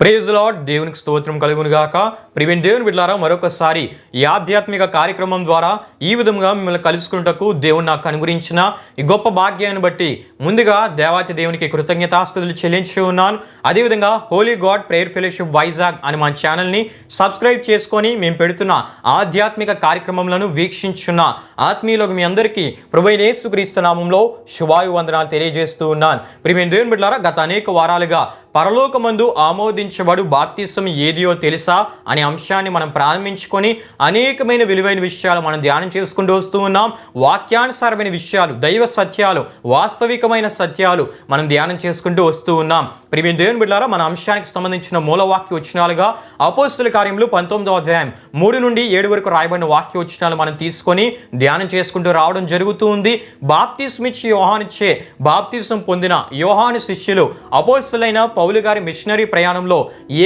Praise lord దేవునికి స్తోత్రం కలుగునుగాక గాక. దేవుని బిడ్డారా మరొకసారి ఈ ఆధ్యాత్మిక కార్యక్రమం ద్వారా ఈ విధంగా మిమ్మల్ని కలుసుకున్నటకు దేవుడు నాకు అనుగురించిన ఈ గొప్ప భాగ్యాన్ని బట్టి ముందుగా దేవాతి దేవునికి కృతజ్ఞతాస్తుతులు చెల్లించి ఉన్నాను. అదేవిధంగా Holy God Prayer Fellowship Vizag అని మా ఛానల్ని సబ్స్క్రైబ్ చేసుకొని మేము పెడుతున్న ఆధ్యాత్మిక కార్యక్రమంలను వీక్షించున్న ఆత్మీయులకు మీ అందరికీ ప్రభైన యేసుక్రీస్తు నామంలో శుభాయు వందనాలు తెలియజేస్తూ ఉన్నాను. ప్రివెన్ దేవుని బిడ్డారా గత అనేక వారాలుగా పరలోకమందు ఆమోదించబడు బాప్తిసం ఏదియో తెలుసా అనే అంశాన్ని మనం ప్రారంభించుకొని అనేకమైన విలువైన విషయాలు మనం ధ్యానం చేసుకుంటూ వస్తూ ఉన్నాం. వాక్యానుసారమైన విషయాలు దైవ సత్యాలు వాస్తవికమైన సత్యాలు మనం ధ్యానం చేసుకుంటూ వస్తూ ఉన్నాం. ప్రియ దేవుని బిడ్డారా మన అంశానికి సంబంధించిన మూలవాక్య వచనాలుగా అపోస్తుల కార్యములు పంతొమ్మిదో అధ్యాయం మూడు నుండి ఏడు వరకు రాయబడిన వాక్య వచనాలు మనం తీసుకొని ధ్యానం చేసుకుంటూ రావడం జరుగుతూ ఉంది. బాప్తిస్మిచ్చి యోహానిచ్చే బాప్తిసం పొందిన యోహాను శిష్యులు అపోస్తులైన పౌలు గారి మిషనరీ ప్రయాణంలో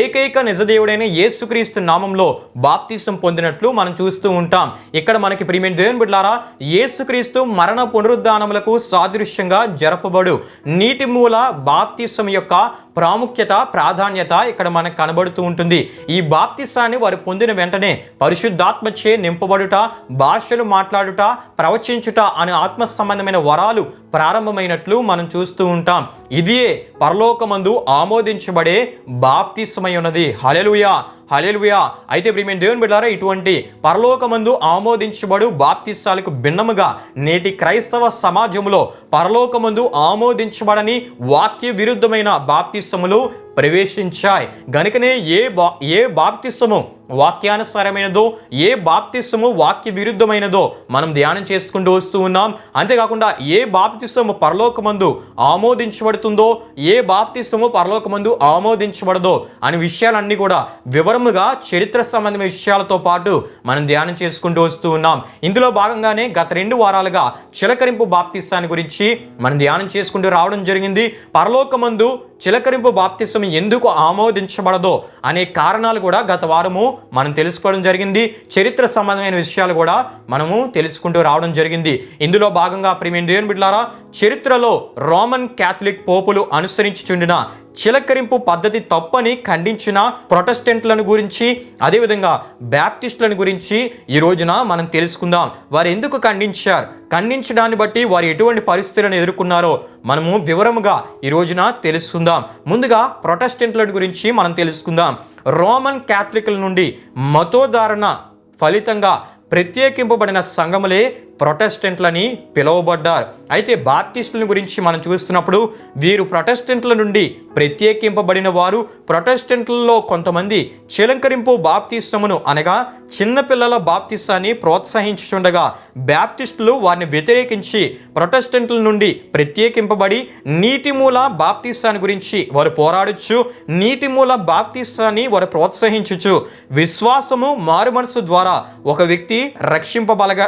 ఏకైక నిజదేవుడైన యేసుక్రీస్తు నామంలో బాప్తీసం పొందినట్లు మనం చూస్తూ ఉంటాం. ఇక్కడ మనకి ప్రియమైన దేవుని బిడ్లారా యేసుక్రీస్తు మరణ పునరుద్ధానములకు సాదృశ్యంగా జరపబడు నీటి మూల బాప్తీసం యొక్క ప్రాముఖ్యత ప్రాధాన్యత ఇక్కడ మనకు కనబడుతూ ఉంటుంది. ఈ బాప్తిస్తాన్ని వారు పొందిన వెంటనే పరిశుద్ధాత్మచే నింపబడుట భాషలు మాట్లాడుట ప్రవచించుట అనే ఆత్మ సంబంధమైన వరాలు ప్రారంభమైనట్లు మనం చూస్తూ ఉంటాం. ఇదియే పరలోకమందు ఆమోదించబడే బాప్తిస్మై ఉన్నది. హలెలుయా హలేలుయా అయితే ప్రియమైన దేవుని బిడ్డారా ఇటువంటి పరలోకమందు ఆమోదించబడు బాప్తిస్తాలకు భిన్నముగా నేటి క్రైస్తవ సమాజంలో పరలోకమందు ఆమోదించబడని వాక్య విరుద్ధమైన బాప్తిస్తములు ప్రవేశించాయి. గనుకనే ఏ బా ఏ బాప్తిస్తము వాక్యానుసారమైనదో ఏ బాప్తిస్తము వాక్య విరుద్ధమైనదో మనం ధ్యానం చేసుకుంటూ వస్తూ ఉన్నాం. అంతేకాకుండా ఏ బాప్తిస్వము పరలోకమందు ఆమోదించబడుతుందో ఏ బాప్తిస్వము పరలోకమందు ఆమోదించబడదో అనే విషయాలన్నీ కూడా వివరముగా చరిత్ర సంబంధమైన విషయాలతో పాటు మనం ధ్యానం చేసుకుంటూ వస్తూ ఉన్నాం. ఇందులో భాగంగానే గత రెండు వారాలుగా చిలకరింపు బాప్తిస్తాన్ని గురించి మనం ధ్యానం చేసుకుంటూ రావడం జరిగింది. పరలోకమందు చిలకరింపు బాప్తిసం ఎందుకు ఆమోదించబడదో అనే కారణాలు కూడా గత వారము మనం తెలుసుకోవడం జరిగింది. చరిత్ర సంబంధమైన విషయాలు కూడా మనము తెలుసుకుంటూ రావడం జరిగింది. ఇందులో భాగంగా ప్రియమైన దేవుని బిడ్లారా చరిత్రలో రోమన్ క్యాథలిక్ పోపులు అనుసరించుచుండిన చిలకరింపు పద్ధతి తప్పని ఖండించిన ప్రొటెస్టెంట్లను గురించి అదేవిధంగా బ్యాప్టిస్టులను గురించి ఈ రోజున మనం తెలుసుకుందాం. వారు ఎందుకు ఖండించారు? ఖండించడాన్ని బట్టి వారు ఎటువంటి పరిస్థితులను ఎదుర్కొన్నారో మనము వివరముగా ఈ రోజున తెలుసుకుందాం. ముందుగా ప్రొటెస్టెంట్ల గురించి మనం తెలుసుకుందాం. రోమన్ క్యాథలిక్ల నుండి మతోధారణ ఫలితంగా ప్రత్యేకింపబడిన సంఘములే ప్రొటెస్టెంట్లని పిలువబడ్డారు. అయితే బాప్టిస్టుల గురించి మనం చూస్తున్నప్పుడు వీరు ప్రొటెస్టెంట్ల నుండి ప్రత్యేకింపబడిన వారు. ప్రొటెస్టెంట్లలో కొంతమంది చిలంకరింపు బాప్తిస్తమును అనగా చిన్నపిల్లల బాప్తిస్తాన్ని ప్రోత్సహించుండగా బ్యాప్టిస్టులు వారిని వ్యతిరేకించి ప్రొటెస్టెంట్ల నుండి ప్రత్యేకింపబడి నీటి మూల బాప్తిస్తాన్ని గురించి వారు పోరాడొచ్చు నీటి మూల బాప్తిస్తాన్ని వారు ప్రోత్సహించచ్చు విశ్వాసము మారుమనసు ద్వారా ఒక వ్యక్తి రక్షింపబలగ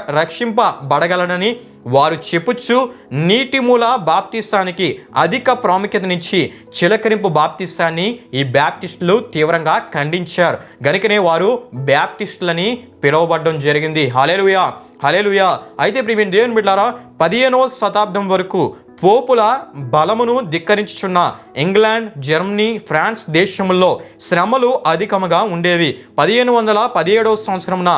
బడగలనని వారు చెప్పుచ్చు నీటి మూల బాప్తిస్తానికి అధిక ప్రాముఖ్యతనిచ్చి చిలకరింపు బాప్తిస్తాన్ని ఈ బ్యాప్టిస్టులు తీవ్రంగా ఖండించారు. గనుకనే వారు బ్యాప్టిస్టులని పిలువబడడం జరిగింది. హలేలుయా హలేలుయా అయితే ప్రియమైన దేవుని బిడ్డారా పదిహేనవ శతాబ్దం వరకు పోపుల బలమును ధిక్కరించుచున్న ఇంగ్లాండ్ జర్మనీ ఫ్రాన్స్ దేశముల్లో శ్రమలు అధికముగా ఉండేవి. పదిహేను వందల పదిహేడవ సంవత్సరమున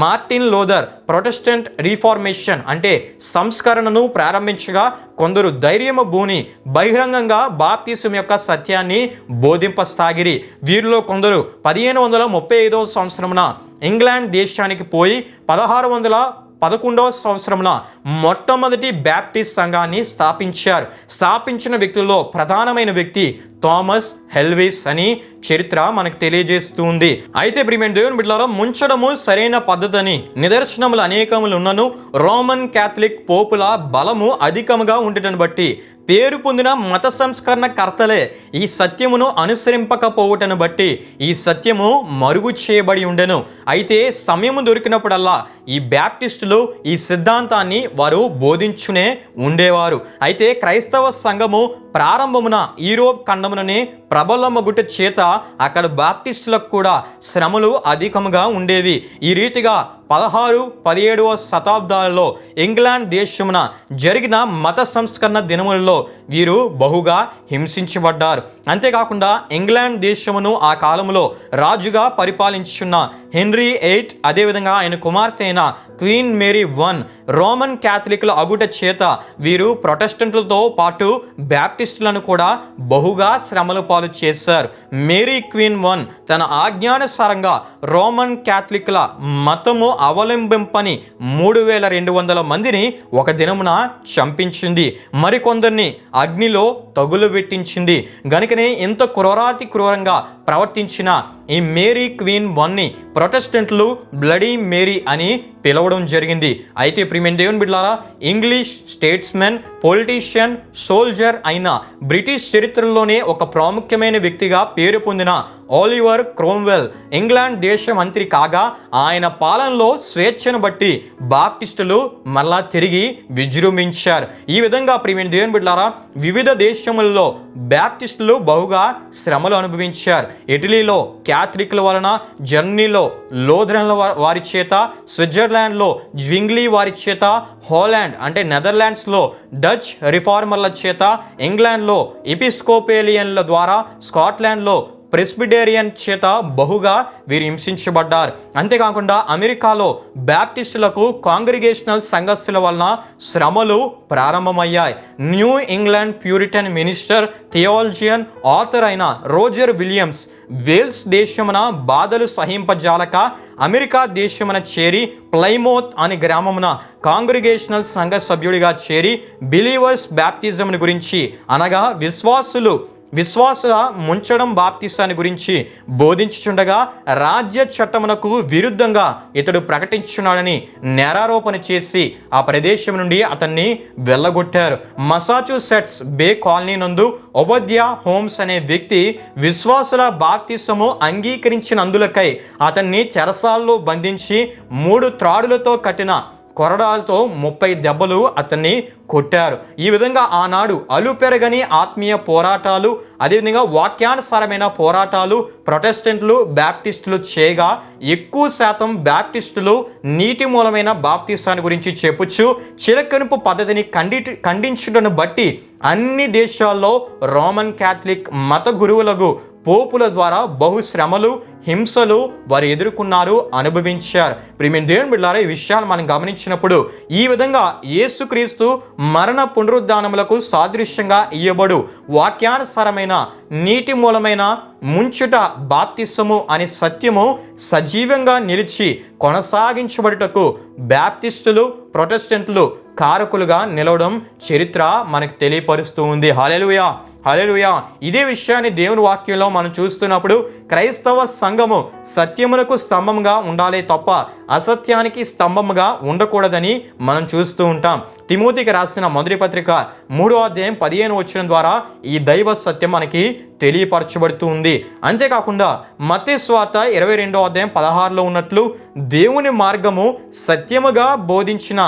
మార్టిన్ లోదర్ ప్రొటెస్టెంట్ రీఫార్మేషన్ అంటే సంస్కరణను ప్రారంభించగా కొందరు ధైర్యము భూని బహిరంగంగా బాప్తీసం యొక్క సత్యాన్ని బోధింపసాగిరి. వీరిలో కొందరు పదిహేను వందల ముప్పై ఐదవ సంవత్సరమున ఇంగ్లాండ్ దేశానికి పోయి పదహారు వందల పదకొండవ సంవత్సరంలో మొట్టమొదటి బ్యాప్టిస్ట్ సంఘాన్ని స్థాపించారు. స్థాపించిన వ్యక్తుల్లో ప్రధానమైన వ్యక్తి థామస్ హెల్విస్ అని చరిత్ర మనకు తెలియజేస్తుంది. అయితే ప్రియమైన దేవుని బిడ్డలో ముంచడము సరైన పద్ధతిని నిదర్శనములు అనేకములు ఉన్నను రోమన్ క్యాథలిక్ పోపుల బలము అధికముగా ఉండటం బట్టి పేరు పొందిన మత సంస్కరణ కర్తలే ఈ సత్యమును అనుసరింపకపోవటను బట్టి ఈ సత్యము మరుగు చేయబడి ఉండెను. అయితే సమయము దొరికినప్పుడల్లా ఈ బ్యాప్టిస్టులు ఈ సిద్ధాంతాన్ని వారు బోధించునే ఉండేవారు. అయితే క్రైస్తవ సంఘము ప్రారంభమున యూరోప్ ఖండముననే ప్రబలమగుట చేత అక్కడ బాప్టిస్టులకు కూడా శ్రమలు అధికముగా ఉండేవి. ఈ రీతిగా పదహారు పదిహేడవ శతాబ్దాలలో ఇంగ్లాండ్ దేశమున జరిగిన మత సంస్కరణ దినములలో వీరు బహుగా హింసించబడ్డారు. అంతేకాకుండా ఇంగ్లాండ్ దేశమును ఆ కాలంలో రాజుగా పరిపాలించున్న హెన్రీ ఎయిట్ అదేవిధంగా ఆయన కుమార్తె అయిన క్వీన్ మేరీ వన్ రోమన్ క్యాథలిక్ల అగుట చేత వీరు ప్రొటెస్టెంట్లతో పాటు బ్యాప్టిస్టులను కూడా బహుగా శ్రమల పాలు చేశారు. మేరీ క్వీన్ వన్ తన ఆజ్ఞానుసారంగా రోమన్ క్యాథలిక్ల మతము అవలంబింపని మూడు వేల రెండు వందల మందిని ఒక దినమున చంపించింది. మరికొందరిని అగ్నిలో తగులు పెట్టించింది గనుకనే ఇంత క్రూరాతి క్రూరంగా ప్రవర్తించిన ఈ మేరీ క్వీన్ వన్ని ప్రొటెస్టెంట్లు బ్లడీ మేరీ అని పిలవడం జరిగింది. అయితే ప్రియమైన దేవుని బిడ్లారా ఇంగ్లీష్ స్టేట్స్మెన్ పొలిటీషియన్ సోల్జర్ అయిన బ్రిటిష్ చరిత్రలోనే ఒక ప్రాముఖ్యమైన వ్యక్తిగా పేరు పొందిన ఆలివర్ క్రోమ్వెల్ ఇంగ్లాండ్ దేశ మంత్రి కాగా ఆయన పాలనలో స్వేచ్ఛను బట్టి బాప్టిస్టులు మరలా తిరిగి విజృంభించారు. ఈ విధంగా ప్రియమైన దేవుని బిడ్డారా వివిధ దేశములలో బ్యాప్టిస్టులు బహుగా శ్రమలు అనుభవించారు. ఇటలీలో క్యాథలిక్ల వలన జర్మనీలో లోధరన్ల వారి చేత స్విట్జర్లాండ్ నెదర్లాండ్లో జ్వింగ్లీ వారి చేత హాలాండ్ అంటే నెదర్లాండ్స్లో డచ్ రిఫార్మర్ల చేత ఇంగ్లాండ్లో ఎపిస్కోపేలియన్ల ద్వారా స్కాట్లాండ్లో ప్రెస్బిడేరియన్ చేత బహుగా వీరు హింసించబడ్డారు. అంతేకాకుండా అమెరికాలో బ్యాప్టిస్టులకు కాంగ్రిగేషనల్ సంఘస్థుల వలన శ్రమలు ప్రారంభమయ్యాయి. New England Puritan minister theologian author అయిన రోజర్ విలియమ్స్ వేల్స్ దేశమున బాధలు సహింపజాలక అమెరికా దేశమున చేరి ప్లైమోత్ అనే గ్రామమున కాంగ్రిగేషనల్ సంఘ సభ్యుడిగా చేరి బిలీవర్స్ బ్యాప్టిజంను గురించి అనగా విశ్వాసులు విశ్వాస ముంచడం బాప్తిస్తాన్ని గురించి బోధించుచుండగా రాజ్య చట్టమునకు విరుద్ధంగా ఇతడు ప్రకటించున్నాడని నేరారోపణ చేసి ఆ ప్రదేశం నుండి అతన్ని వెళ్ళగొట్టారు. మసాచుసెట్స్ బే కాలనీ నందు ఒబద్య హోమ్స్ అనే వ్యక్తి విశ్వాసుల బాప్తిసము అంగీకరించినందులకై అతన్ని చెరసాల్లో బంధించి మూడు త్రాడులతో కట్టిన కొరడాలతో ముప్పై దెబ్బలు అతన్ని కొట్టారు. ఈ విధంగా ఆనాడు అలుపెరగని ఆత్మీయ పోరాటాలు అదేవిధంగా వాక్యానుసారమైన పోరాటాలు ప్రొటెస్టెంట్లు బ్యాప్టిస్టులు చేయగా ఎక్కువ శాతం బ్యాప్టిస్టులు నీటి మూలమైన బాప్టిస్టాన్ని గురించి చెప్పుచ్చు చిలకనుపు పద్ధతిని ఖండి ఖండించుటను బట్టి అన్ని దేశాల్లో రోమన్ క్యాథలిక్ మత గురువులకు పోపుల ద్వారా బహు శ్రమలు హింసలు వారు ఎదుర్కొన్నారు అనుభవించారు. ప్రియమైన దేవుని బిడ్డారా ఈ విషయాలు మనం గమనించినప్పుడు ఈ విధంగా యేసుక్రీస్తు మరణ పునరుద్ధానములకు సాదృశ్యంగా ఇయ్యబడు వాక్యానుసారమైన నీటి మూలమైన ముంచుట బాప్తిసము అనే సత్యము సజీవంగా నిలిచి కొనసాగించబడుటకు బ్యాప్తిస్టులు ప్రొటెస్టెంట్లు కారకులుగా నిలవడం చరిత్ర మనకు తెలియపరుస్తూ ఉంది. హాలెలుయా హలెలుయా ఇదే విషయాన్ని దేవుని వాక్యంలో మనం చూస్తున్నప్పుడు క్రైస్తవ సంఘము సత్యమునకు స్తంభంగా ఉండాలి తప్ప అసత్యానికి స్తంభముగా ఉండకూడదని మనం చూస్తూ ఉంటాం. తిమోతికి రాసిన మొదటి పత్రిక మూడో అధ్యాయం పదిహేను వచ్చిన ద్వారా ఈ దైవ సత్యం మనకి తెలియపరచబడుతూ ఉంది. అంతేకాకుండా మతే స్వార్త ఇరవై రెండో అధ్యాయం పదహారులో ఉన్నట్లు దేవుని మార్గము సత్యముగా బోధించిన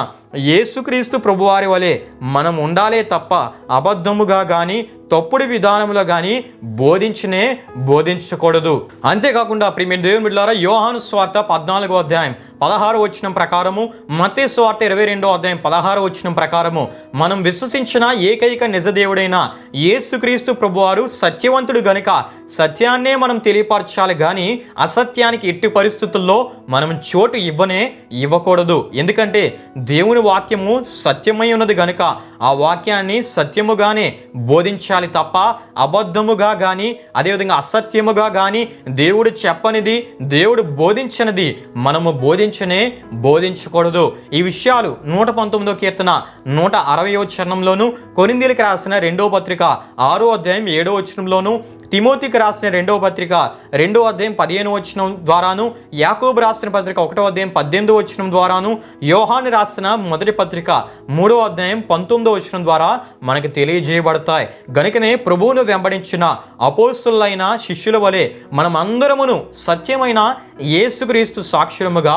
యేసుక్రీస్తు ప్రభువారి వలె మనం ఉండాలే తప్ప అబద్ధముగా కానీ తప్పుడు విధానములో కానీ బోధించనే బోధించకూడదు. అంతేకాకుండా ప్రియమైన దేవుని బిడ్డారా యోహాను స్వార్థ పద్నాలుగో అధ్యాయం పదహారు వచ్చిన ప్రకారము మతే స్వార్థ ఇరవై రెండో అధ్యాయం పదహారు వచ్చిన ప్రకారము మనం విశ్వసించిన ఏకైక నిజదేవుడైన యేసుక్రీస్తు ప్రభువారు సత్యవంతుడు గనుక సత్యాన్నే మనం తెలియపరచాలి కానీ అసత్యానికి ఎట్టి పరిస్థితుల్లో మనం చోటు ఇవ్వనే ఇవ్వకూడదు. ఎందుకంటే దేవుని వాక్యము సత్యమై ఉన్నది గనుక ఆ వాక్యాన్ని సత్యముగానే బోధించాలి తప్ప అబద్ధముగా కానీ అదేవిధంగా అసత్యముగా కానీ దేవుడు చెప్పనిది దేవుడు బోధించనిది మనము బోధించనే బోధించకూడదు. ఈ విషయాలు నూట పంతొమ్మిదో కీర్తన నూట అరవయో చరణంలోను కొరిందీలకు రాసిన రెండో పత్రిక ఆరో అధ్యాయం ఏడో వచనంలోను nom తిమోతికి రాసిన రెండవ పత్రిక రెండో అధ్యాయం పదిహేను వచనం ద్వారాను యాకోబు రాసిన పత్రిక ఒకటో అధ్యాయం పద్దెనిమిదో వచ్చిన ద్వారాను యోహాన్ రాసిన మొదటి పత్రిక మూడో అధ్యాయం పంతొమ్మిదో వచ్చిన ద్వారా మనకు తెలియజేయబడతాయి. గనుకనే ప్రభువును వెంబడించిన అపోస్తులైన శిష్యుల వలె మనమందరమును సత్యమైన యేసుక్రీస్తు సాక్షులముగా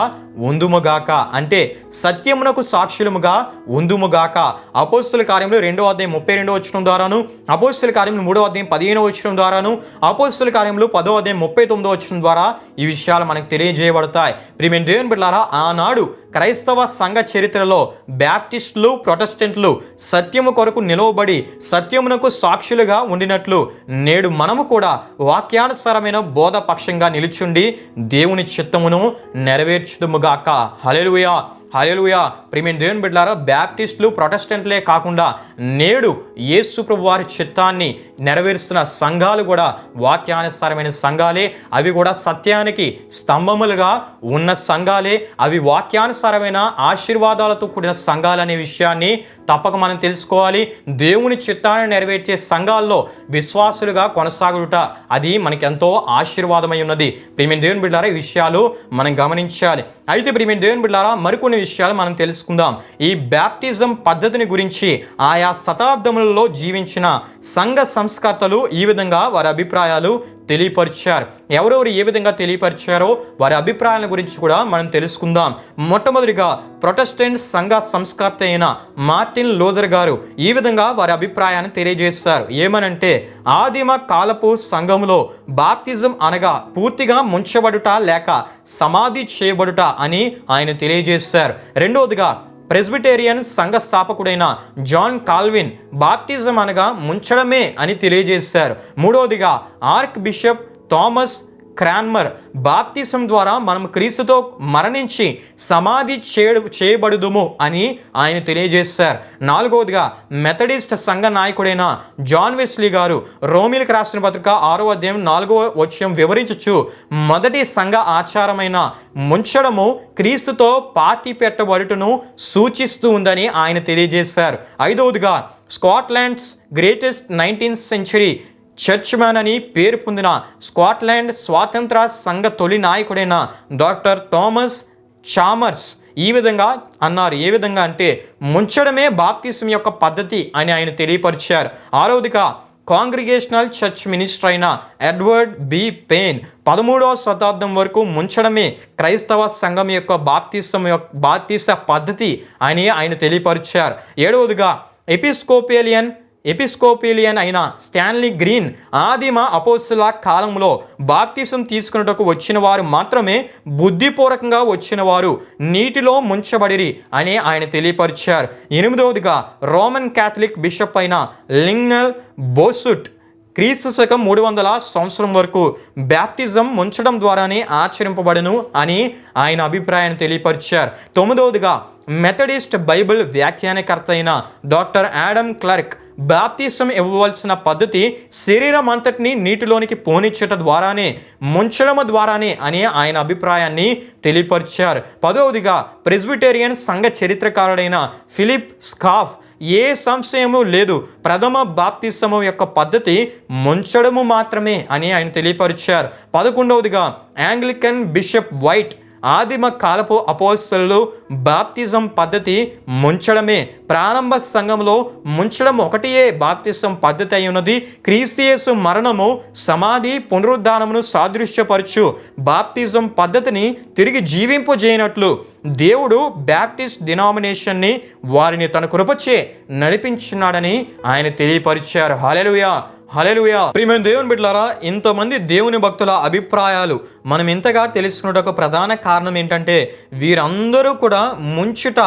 ఉందుముగాక. అంటే సత్యమునకు సాక్షులముగా ఉందుముగాక. అపోస్తుల కార్యంలో రెండో అధ్యాయం ముప్పై రెండో వచ్చిన ద్వారాను అపోస్తుల కార్యంలో మూడో అధ్యాయం పదిహేనో వచ్చడం ద్వారా కూడాను అపోస్తుల కార్యములు పదో అధ్యాయం ముప్పై తొమ్మిదో వచ్చిన ద్వారా ఈ విషయాలు మనకు తెలియజేయబడతాయి. ప్రియమైన దేవుని బిడ్డారా ఆనాడు క్రైస్తవ సంఘ చరిత్రలో బ్యాప్టిస్టులు ప్రొటెస్టెంట్లు సత్యము కొరకు నిలవబడి సత్యమునకు సాక్షులుగా ఉండినట్లు నేడు మనము కూడా వాక్యానుసారమైన బోధపక్షంగా నిలుచుండి దేవుని చిత్తమును నెరవేర్చుదుముగాక. హలెలుయా హలెలుయా ప్రియమైన దేవుని బిడ్డారా బ్యాప్టిస్టులు ప్రొటెస్టెంట్లే కాకుండా నేడు యేసుప్రభు వారి చిత్తాన్ని నెరవేరుస్తున్న సంఘాలు కూడా వాక్యానుసారమైన సంఘాలే. అవి కూడా సత్యానికి స్తంభములుగా ఉన్న సంఘాలే. అవి వాక్యానుసారమైన ఆశీర్వాదాలతో కూడిన సంఘాలు అనే విషయాన్ని తప్పక మనం తెలుసుకోవాలి. దేవుని చిత్తాన్ని నెరవేర్చే సంఘాల్లో విశ్వాసులుగా కొనసాగుట అది మనకెంతో ఆశీర్వాదమై ఉన్నది. ప్రియమైన దేవుని బిడ్డారా ఈ విషయాలు మనం గమనించాలి. అయితే ప్రియమైన దేవుని బిడ్డారా మరికొన్ని విషయాలు మనం తెలుసుకుందాం. ఈ బ్యాప్టిజం పద్ధతిని గురించి ఆయా శతాబ్దములలో జీవించిన సంఘ సంస్కర్తలు ఈ విధంగా వారి అభిప్రాయాలు తెలియపరిచారు. ఎవరెవరు ఏ విధంగా తెలియపరిచారో వారి అభిప్రాయాల గురించి కూడా మనం తెలుసుకుందాం. మొట్టమొదటిగా ప్రొటెస్టెంట్ సంఘ సంస్కర్త అయిన మార్టిన్ లోదర్ గారు ఈ విధంగా వారి అభిప్రాయాన్ని తెలియజేస్తారు ఏమనంటే ఆదిమ కాలపు సంఘములో బాప్తిజం అనగా పూర్తిగా ముంచబడుట లేక సమాధి చేయబడుట అని ఆయన తెలియజేశారు. రెండవదిగా ప్రెస్బిటేరియన్ సంఘ స్థాపకుడైన జాన్ కాల్విన్ బాప్టిజం అనగా ముంచడమే అని తెలియజేశారు. మూడవదిగా ఆర్క్ బిషప్ థామస్ క్రాన్మర్ బాప్తిసం ద్వారా మనం క్రీస్తుతో మరణించి సమాధి చేయడు చేయబడుదుము అని ఆయన తెలియజేశారు. నాలుగవదిగా మెథడిస్ట్ సంఘ నాయకుడైన జాన్ వెస్లీ గారు రోమిలకు రాసిన పత్రిక ఆరో అధ్యాయం నాలుగవ వచ్చం వివరించచ్చు మొదటి సంఘ ఆచారమైన ముంచడము క్రీస్తుతో పాతి పెట్టబడుటను సూచిస్తూ ఉందని ఆయన తెలియజేశారు. ఐదవదిగా Scotland's greatest nineteenth century church man అని పేరు పొందిన స్కాట్లాండ్ స్వాతంత్ర సంఘ తొలి నాయకుడైన డాక్టర్ థామస్ చామర్స్ ఈ విధంగా అన్నారు. ఏ విధంగా అంటే ముంచడమే బాప్తిసం యొక్క పద్ధతి అని ఆయన తెలియపరిచారు. ఆరవదిగా కాంగ్రిగేషనల్ చర్చ్ మినిస్టర్ అయిన ఎడ్వర్డ్ బి. పెయిన్ పదమూడవ శతాబ్దం వరకు ముంచడమే క్రైస్తవ సంఘం యొక్క బాప్తిసం యొక్క బాప్తిస పద్ధతి అని ఆయన తెలియపరిచారు. ఏడవదిగా ఎపిస్కోపేలియన్ ఎపిస్కోపిలియన్ అయిన స్టాన్లీ గ్రీన్ ఆదిమ అపోస్తుల కాలంలో బాప్తిసం తీసుకున్నటకు వచ్చిన వారు మాత్రమే బుద్ధిపూర్వకంగా వచ్చిన వారు నీటిలో ముంచబడిరి అని ఆయన తెలియపరిచారు. ఎనిమిదవదిగా రోమన్ క్యాథలిక్ బిషప్ అయిన లింగ్నల్ బోసుట్ క్రీస్తు శకం మూడు వందల సంవత్సరం వరకు బ్యాప్టిజం ముంచడం ద్వారానే ఆచరింపబడను అని ఆయన అభిప్రాయాన్ని తెలియపరిచారు. తొమ్మిదవదిగా మెథడిస్ట్ బైబిల్ వ్యాఖ్యానకర్త అయిన డాక్టర్ యాడమ్ క్లర్క్ బాప్తీసం ఇవ్వవలసిన పద్ధతి శరీరం అంతటిని నీటిలోనికి పోనిచ్చట ద్వారానే ముంచడం ద్వారానే అని ఆయన అభిప్రాయాన్ని తెలియపరిచారు. పదవదిగా ప్రెస్బిటేరియన్ సంఘ చరిత్రకారుడైన ఫిలిప్ స్కాఫ్ ఏ సంశయము లేదు. ప్రథమ బాప్తిసము యొక్క పద్ధతి ముంచడము మాత్రమే అని ఆయన తెలియపరిచారు. పదకొండవదిగా యాంగ్లికన్ బిషప్ వైట్ ఆదిమ కాలపు అపోస్తలు బాప్తిజం పద్ధతి ముంచడమే. ప్రారంభ సంఘంలో ముంచడం ఒకటియే బాప్తిజం పద్ధతి అయి ఉన్నది క్రీస్తియేసు మరణము సమాధి పునరుద్ధానమును సాదృశ్యపరచు. బాప్తిజం పద్ధతిని తిరిగి జీవింపజేయనట్లు దేవుడు బ్యాప్టిస్ట్ డినామినేషన్ని వారిని తన కృపచే నడిపించున్నాడని ఆయన తెలియపరిచారు. హాలెలుయా హలెలుయా ప్రియమైన దేవుని బిడ్డలారా ఇంతమంది దేవుని భక్తుల అభిప్రాయాలు మనం ఇంతగా తెలుసుకున్నటకు ప్రధాన కారణం ఏంటంటే వీరందరూ కూడా ముంచుట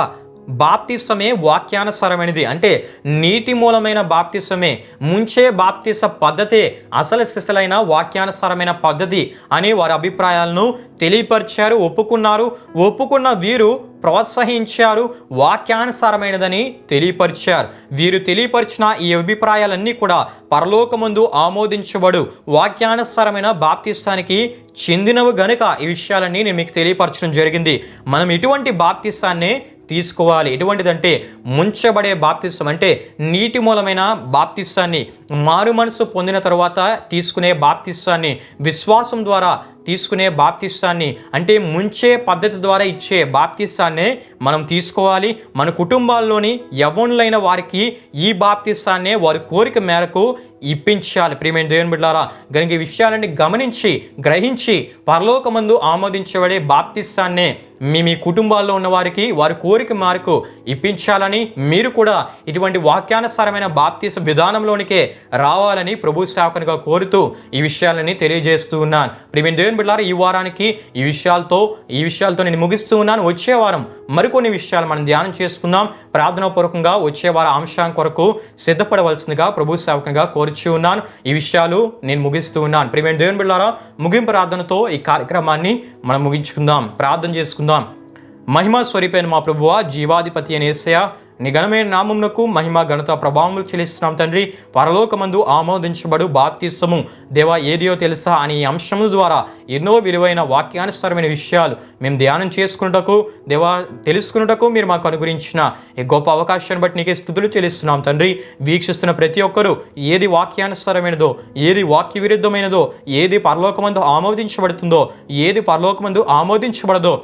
బాప్తిసమే వాక్యానుసారమైనది. అంటే నీటి మూలమైన బాప్తిసమే ముంచే బాప్తిస పద్ధతే అసలు సిసలైన వాక్యానుసారమైన పద్ధతి అని వారి అభిప్రాయాలను తెలియపరిచారు ఒప్పుకున్నారు. ఒప్పుకున్న వీరు ప్రోత్సహించారు వాక్యానుసారమైనదని తెలియపరిచారు. వీరు తెలియపరిచిన ఈ అభిప్రాయాలన్నీ కూడా పరలోకముందు ఆమోదించబడు. వాక్యానుసారమైన బాప్తిస్తానికి చెందినవి గనుక ఈ విషయాలన్నీ నేను మీకు తెలియపరచడం జరిగింది. మనం ఇటువంటి బాప్తిస్తాన్ని తీసుకోవాలి. ఎటువంటిదంటే ముంచబడే బాప్తిస్తం అంటే నీటి మూలమైన బాప్తిస్తాన్ని మారు మనసు పొందిన తర్వాత తీసుకునే బాప్తిస్తాన్ని విశ్వాసం ద్వారా తీసుకునే బాప్తిస్తాన్ని అంటే ముంచే పద్ధతి ద్వారా ఇచ్చే బాప్తిస్తాన్నే మనం తీసుకోవాలి. మన కుటుంబాల్లోని యవనులైన వారికి ఈ బాప్తిస్తాన్నే వారి కోరిక మేరకు ఇప్పించాలి. ప్రియమైన దేవుని బిడ్డారా గనుక ఈ విషయాలని గమనించి గ్రహించి పరలోకమందు ఆమోదించబడే బాప్తిస్తాన్నే మీ మీ కుటుంబాల్లో ఉన్న వారికి వారి కోరిక మేరకు ఇప్పించాలని మీరు కూడా ఇటువంటి వాక్యానుసారమైన బాప్తీస విధానంలోనికే రావాలని ప్రభు సేవకునిగా కోరుతూ ఈ విషయాలని తెలియజేస్తూ ఉన్నాను. ప్రియమైన దేవుని బిడ్డారా ఈ వారానికి ఈ విషయాలతో ఈ విషయాలతో నేను ముగిస్తూ ఉన్నాను. వచ్చే వారం మరికొన్ని విషయాలు మనం ధ్యానం చేసుకుందాం. ప్రార్థనాపూర్వకంగా వచ్చే వారం అంశం కొరకు సిద్ధపడవలసిందిగా ప్రభు సేవకంగా కోరుచూ ఉన్నాను. ఈ విషయాలు నేను ముగిస్తూ ఉన్నాను. ప్రియమైన దేవుని బిడ్డారా ముగింపు ప్రార్థనతో ఈ కార్యక్రమాన్ని మనం ముగించుకుందాం. ప్రార్థన చేసుకుందాం. మహిమా స్వరూపైన మా ప్రభువ జీవాధిపతి అని ఏసయ నీ ఘనమైన నామమునకు మహిమ ఘనత ప్రభావములు చెల్లిస్తున్నాం తండ్రి. పరలోకమందు ఆమోదించబడు బాప్తిస్తము దేవా ఏదియో తెలుసా అనే ఈ అంశము ద్వారా ఎన్నో విలువైన వాక్యానుసారమైన విషయాలు మేము ధ్యానం చేసుకున్నటకు దేవా తెలుసుకున్నటకు మీరు మాకు అనుగురించిన ఈ గొప్ప అవకాశాన్ని బట్టి నీకే స్థుతులు చెల్లిస్తున్నాం తండ్రి. వీక్షిస్తున్న ప్రతి ఒక్కరూ ఏది వాక్యానుసారమైనదో ఏది వాక్య విరుద్ధమైనదో ఏది పరలోకమందు ఆమోదించబడుతుందో ఏది పరలోకమందు ఆమోదించబడదో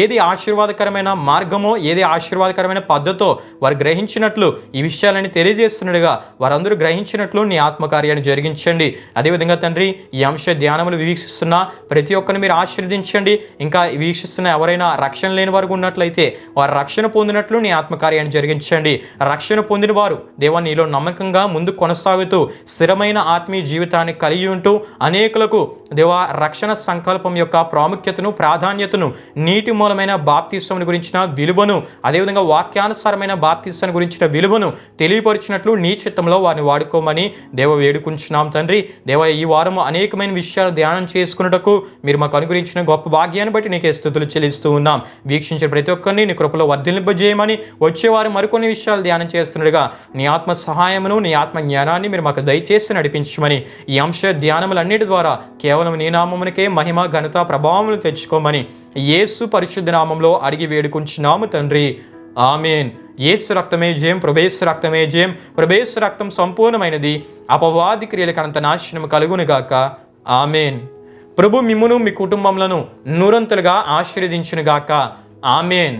ఏది ఆశీర్వాదకరమైన మార్గమో ఏది ఆశీర్వాదకరమైన పద్ధతో వారు గ్రహించినట్లు ఈ విషయాలని తెలియజేస్తున్నట్టుగా వారందరూ గ్రహించినట్లు నీ ఆత్మకార్యాన్ని జరిగించండి. అదేవిధంగా తండ్రి ఈ అంశ ధ్యానములు వీక్షిస్తున్న ప్రతి ఒక్కరిని మీరు ఆశీర్వదించండి. ఇంకా వీక్షిస్తున్న ఎవరైనా రక్షణ లేని వారు ఉన్నట్లయితే వారు రక్షణ పొందినట్లు నీ ఆత్మకార్యాన్ని జరిగించండి. రక్షణ పొందిన వారు దేవా నీలో నమ్మకంగా ముందు కొనసాగుతూ స్థిరమైన ఆత్మీయ జీవితాన్ని కలిగి ఉంటూ అనేకులకు దేవా రక్షణ సంకల్పం యొక్క ప్రాముఖ్యతను ప్రాధాన్యతను నీటి మూలమైన బాప్తిస్వం గురించిన విలువను అదేవిధంగా వాక్యానుసారమైన బా బాప్తిస్వాన్ని గురించిన విలువను తెలియపరిచినట్లు నీ చిత్తంలో వారిని వాడుకోమని దేవ వేడుకుంటున్నాం తండ్రి. దేవ ఈ వారము అనేకమైన విషయాలు ధ్యానం చేసుకున్నటకు మీరు మాకు అనుగ్రహించిన గొప్ప భాగ్యాన్ని బట్టి నీకే స్థుతులు చెల్లిస్తూ ఉన్నాం. వీక్షించిన ప్రతి ఒక్కరిని నీ కృపలో వర్ధిలింపజేయమని వచ్చేవారు మరికొన్ని విషయాలు ధ్యానం చేస్తుండగా నీ ఆత్మ సహాయమును నీ ఆత్మ జ్ఞానాన్ని మీరు మాకు దయచేసి నడిపించమని ఈ అంశ ధ్యానములన్నిటి ద్వారా కేవలం నీ నామమునికే మహిమ ఘనత ప్రభావములు తెచ్చుకోమని యేసు పరిశుద్ధ నామంలో అడిగి వేడుకుంటున్నాము తండ్రి. ఆమెన్. యేసు రక్తమే జయం ప్రభేసు రక్తమే జయం. ప్రభేసు రక్తం సంపూర్ణమైనది. అపవాది క్రియలకు అనంత నాశనం కలుగునుగాక ఆమెన్. ప్రభు మిమ్మును మీ కుటుంబములను నూరంతులుగా ఆశీర్వదించునుగాక ఆమెన్.